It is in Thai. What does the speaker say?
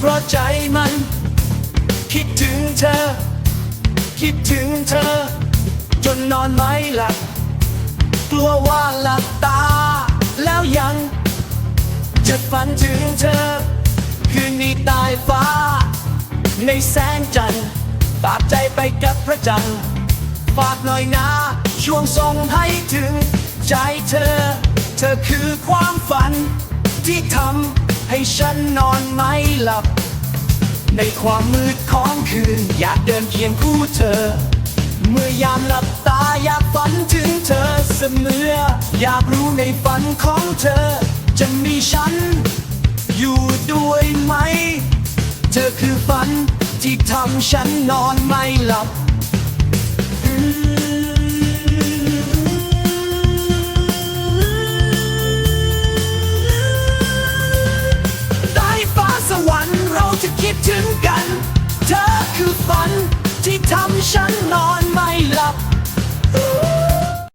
พราะใจมัน คิดถึงเธอ คิดถึงเธอ จนนอนไม่หลับกลัวว่าหลับตา แล้วยัง จะฝันถึงเธอ คืนนี้ตายฟ้า ในแสงจันทร์ฝากใจไปกับพระจันทร์ฝากหน่อยนะช่วงส่งให้ถึง ใจเธอ เธอคือความฝันที่ทำ ให้ฉันนอนไม่หลับ ในความมืดของคืน อยากเดินเคียงคู่เธอ เมื่อยามหลับตาอยากฝันถึงเธอเสมอ อยากรู้ในฝันของเธอ จะมีฉัน อยู่ด้วยไหม เธอคือฝันที่ทำฉันนอนไม่หลับ ที่ทำฉันนอนไม่หลับ